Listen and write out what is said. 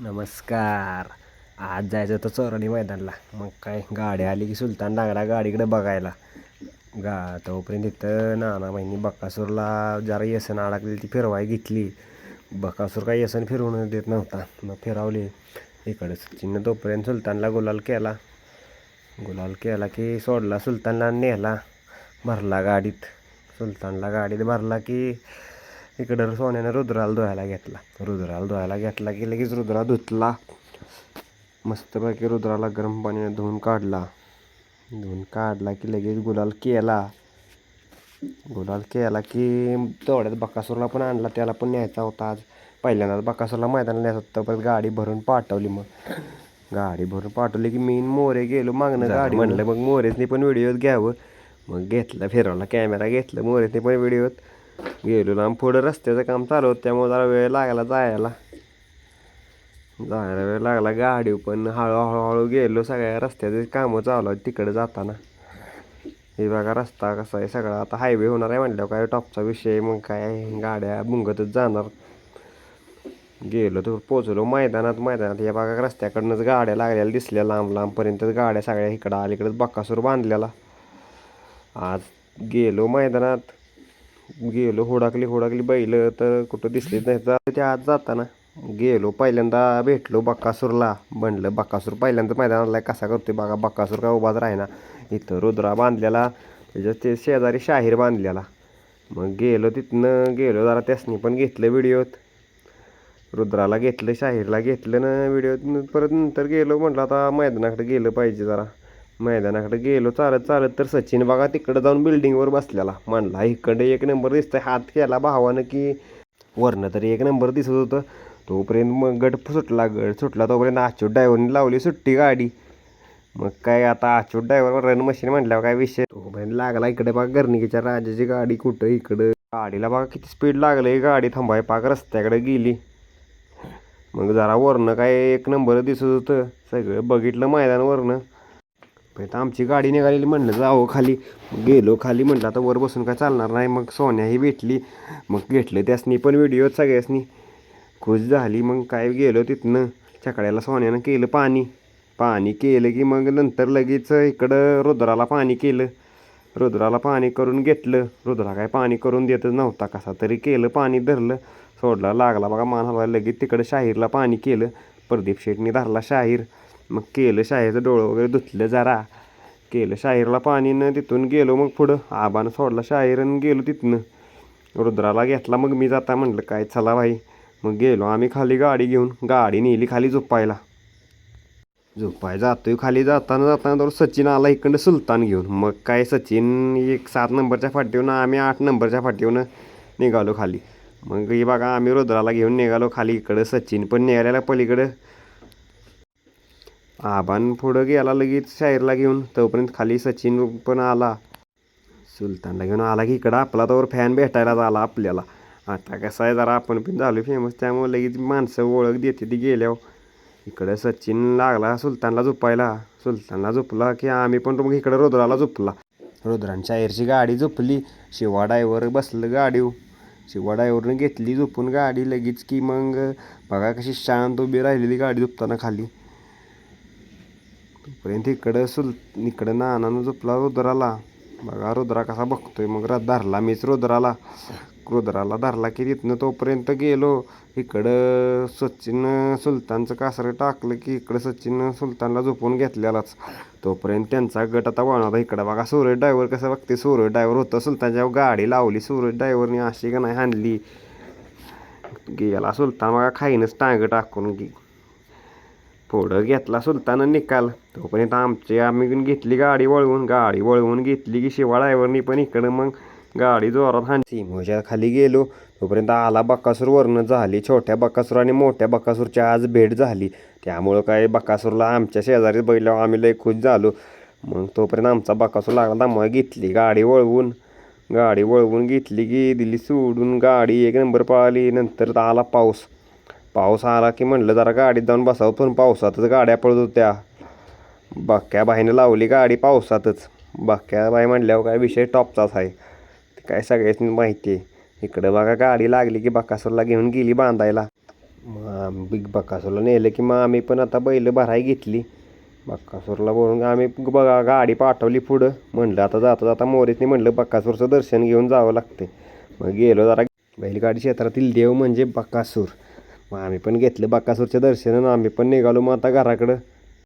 नमस्कार. आज जायचं होतं चोरणी मैदानला. मग काय गाडी आली की सुलतान लागला गाडीकडे बघायला. गा तोपर्यंत तिथं नाना बहिणी बक्कासूरला जरा येसन अडकली ती फिरवाय घेतली. बकासूर काय येसन फिरवून देत नव्हता. मग फिरवली. इकडं चिन्ह तोपर्यंत सुलतानला गुलाल केला. गुलाल केला की सोडला सुलतानला नेला. भरला गाडीत. सुलतानला गाडीत भरला की इकडं सोन्यानं रुद्राला धुवायला घेतला. रुद्राला धुवायला घेतला की लगेच रुद्रा धुतला. मस्तपैकी रुद्राला गरम पाण्याने धुवून काढला. धुवून काढला की लगेच गुलाल केला. गुलाल केला की तेवढ्यात बकासूरला पण आणला. त्याला पण न्यायचा होता आज. पहिल्यांदाच बकासूरला मैदानाला न्यायचा होता. परत गाडी भरून पाठवली मग. गाडी भरून पाठवली की मी मोरे गेलो मागणं गाडी म्हणलं मग मोरेसनी पण व्हिडिओत घ्यावं. मग घेतलं फिरवला कॅमेरा घेतलं मोरेसनी पण व्हिडिओत. गेलो लांब पुढं रस्त्याचं काम चालू होतं त्यामुळे जरा वेळ लागला जायला. जायला वेळ लागला गाडी पण हळूहळूहळू गेलो सगळ्या रस्त्याचे कामं चालू आहेत तिकडे जाताना. हे बघा रस्ता कसा आहे सगळा. आता हायवे होणार आहे म्हटल्यावर काय टॉपचा विषय मग काय गाड्या भुंगतच जाणार. गेलो तर पोचलो मैदानात मैदानात. या बघा रस्त्याकडनंच गाड्या लागलेल्या दिसल्या लांब लांबपर्यंत गाड्या सगळ्या इकडं अलीकडंच बक्कासूर बांधलेला. आज गेलो मैदानात. गेलो हुडाकली हुडाकली बैल तर कुठं दिसलीच नाही तर त्या आत जाताना गेलो. पहिल्यांदा भेटलो बक्कासूरला. म्हणलं बक्कासूर पहिल्यांदा मैदानाला कसा करतोय बघा बक्कासूर का उभाच राहिना. इथं रुद्रा बांधलेला त्याच्यात ते शेजारी शाहीर बांधलेला. मग गेलो तिथनं गेलो जरा त्यासनी पण घेतलं व्हिडिओत. रुद्राला घेतलं शाहीरला घेतलं ना व्हिडिओ परत नंतर गेलो म्हटलं आता मैदानाकडे गेलं पाहिजे जरा. मैदानाकडे गेलो चालत चालत तर सचिन बघा तिकडं जाऊन बिल्डिंगवर बसलेला. म्हणला इकडे एक नंबर दिसतंय. हात केला भावानं की वरनं तरी एक नंबर दिसत होतं. तोपर्यंत मग गट सुटला गट सुटला. तोपर्यंत आचूट ड्रायव्हरने लावली सुट्टी गाडी. मग काय आता आचूट ड्रायव्हर रन मशीन म्हटल्यावर काय विषय? तोपर्यंत लागला इकडे बघा गर्निकेच्या राजाची गाडी कुठं इकडं. गाडीला बघा किती स्पीड लागलं गाडी थांबाय पाक रस्त्याकडे गेली. मग जरा वरनं काय एक नंबर दिसत होतं. सगळं बघितलं मैदान तर आमची गाडी निघालेली म्हणलं जावं खाली. गेलो खाली म्हटलं आता वर बसून काय चालणार नाही. मग सोन्याही भेटली. मग घेतलं त्यासनी पण व्हिडिओ सगळ्यासनी. खुश झाली. मग काय गेलो तिथनं चकड्याला सोन्यानं केलं पाणी. पाणी केलं की मग नंतर लगेच इकडं रुद्राला पाणी केलं. रुद्राला पाणी करून घेतलं. रुद्रा काय पाणी करून देतच नव्हता. कसा तरी केलं पाणी धरलं. सोडला लागला बघा मान हलवायला लगेच तिकडं शाहीरला पाणी केलं. प्रदीप शेटनी धरला शाहीर. मग केलं शाहीरचं डोळं वगैरे धुतलं जरा. केलं शाहीरला पाणीनं तिथून गेलो मग पुढं. आबानं सोडला शाहीरनं गेलो तिथनं. रुद्राला घेतला मग मी जाता म्हटलं काय चला भाई. मग गेलो आम्ही खाली गाडी घेऊन. गाडी नेली खाली झोपायला. झोपाय जातोय खाली. जाताना जाताना तर सचिन आला इकडं सुलतान घेऊन. मग काय सचिन एक सात नंबरच्या फाटीवनं आम्ही आठ नंबरच्या फाटीवनं निघालो खाली. मग हे बघा आम्ही रुद्राला घेऊन निघालो खाली. इकडं सचिन पण निघालेला पलीकडं. आबान पुढं गेला लगेच शाहीरला घेऊन. तोपर्यंत खाली सचिन पण आला. सुलतानला घेऊन आला की इकडं आपला तोवर फॅन भेटायला आला आपल्याला. आता कसं आहे जरा आपण पण झालो फेमस त्यामुळे लगेच माणसं ओळख देते ती गेल्यावर. इकडं सचिन लागला सुलतानला झोपायला. सुलतानला झोपला की आम्ही पण मग इकडं रुद्राला झोपला. रुद्रान शाहीरची गाडी झोपली. शिवा डायव्हर बसलं गाडी शिवा डायव्हरनं घेतली झोपून गाडी लगेच की मग बघा कशी शांत उभी राहिलेली गाडी झोपताना खाली. तोपर्यंत इकडं सुल इकडं नानानं झोपला रुद्राला. बघा रुद्रा कसा बघतोय. मग धरला मीच रुद्राला. रुद्राला धरला की तिथनं तोपर्यंत गेलो. इकडं सचिन सुलतानचं कासरं टाकलं की इकडं सचिन सुलतानला झोपून घेतलेलाच. तोपर्यंत त्यांचा गट आता वळणार इकडं. बघा सूरज ड्रायव्हर कसं बघते सूरज ड्रायव्हर होतं. सुलतानच्या गाडी लावली सूरज ड्रायव्हरने अशी का नाही हाणली. गेला सुलतान बघा खाईनच टांग टाकून. गे पुढं घेतला सुलतानं निकाल. तोपर्यंत आमची आम्ही पण घेतली गाडी वळवून गाडी वळवून घेतली की शिवा ड्रायव्हरनी पण इकडं मग गाडी जोरात हाण सिमोच्या खाली गेलो. तोपर्यंत आला बकासूरवरनं झाली छोट्या बकासूर आणि मोठ्या बकासूरची आज भेट झाली. त्यामुळं काय बकासूरला आमच्या शेजारी बैलावर आम्ही लय खुश झालो. मग तोपर्यंत आमचा बकासूर लागला त्यामुळे घेतली गाडी वळवून. गाडी वळवून घेतली की दिली सोडून. गाडी एक नंबर पळाली नंतर आला पाऊस. पाऊस आला की म्हटलं जरा गाडीत जाऊन बसावं पण पावसातच गाड्या पळत होत्या. बाक्या बाईने लावली गाडी पावसातच. बाक्या बाई म्हटल्यावर काय विषय टॉपचाच आहे. काय सगळ्याच माहिती आहे. इकडं बघा गाडी लागली की बकासूरला घेऊन गेली बांधायला. मग बिग बकासूरला नेलं की मग आम्ही पण आता बैल भराय घेतली. बक्कासूरला बोलून आम्ही बघा गाडी पाठवली पुढं. म्हणलं आता जाता जाता मोरीतने म्हणलं बक्कासूरचं दर्शन घेऊन जावं लागते मग गेलो जरा बैलगाडी क्षेत्रातील देव म्हणजे बक्कासूर मग आम्ही पण घेतलं बाकासूरच्या दर्शनानं. आम्ही पण निघालो मग आता घराकडं.